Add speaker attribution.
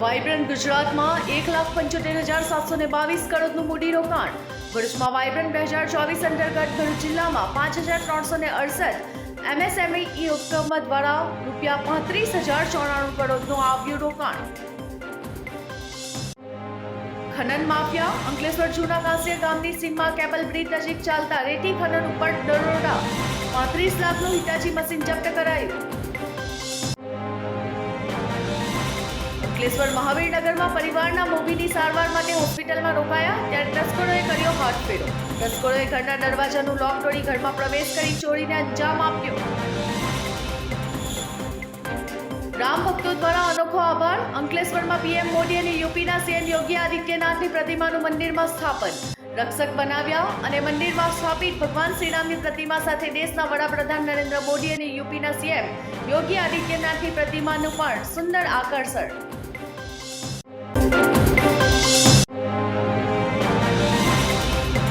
Speaker 1: Vibrant ગુજરાતમાં એક લાખ પંચોતેર હજાર સાતસો ને બાવીસ કરોડનું મૂડીરોકાણ ભરૂચમાં વાઇબ્રન્ટ બે હજાર ચોવીસ અંતર્ગત ભરૂચ જિલ્લામાં પાંચ હજાર ત્રણસો ને અડસઠ એમએસએમઈ ઈ ઉપક્રમ દ્વારા રૂપિયા પાંત્રીસ હજાર ચોરાણું કરોડનું આવ્યું રોકાણ. ખનન માફિયા, અંકલેશ્વર જૂના કાંસિયા ગામની સીમમાં કેબલ બ્રિજ નજીક ચાલતા રેતી ખનન ઉપર દરોડા. પાંત્રીસ લાખનું હિતાચી મશીન જપ્ત કરાયું અંકલેશ્વર મહાવીરનગરમાં પરિવારના મોભીની સારવાર માટે હોસ્પિટલમાં રોકાયા, ત્યારે તસ્કરોએ કર્યો હાથફેરો. તસ્કરોએ ઘરના દરવાજાનું લોક તોડી ઘરમાં પ્રવેશ કરી ચોરીને અંજામ આપ્યો. રામ ભક્તો દ્વારા અનોખો આભાર. અંકલેશ્વરમાં પીએમ મોદી અને યુપીના સીએમ યોગી આદિત્યનાથની પ્રતિમાનું મંદિરમાં સ્થાપન. રક્ષક બનાવ્યા અને મંદિરમાં સ્થાપિત ભગવાન શ્રીરામની પ્રતિમા સાથે દેશના વડાપ્રધાન નરેન્દ્ર મોદી અને યુપીના સીએમ યોગી આદિત્યનાથની પ્રતિમાનું પણ સુંદર આકર્ષણ.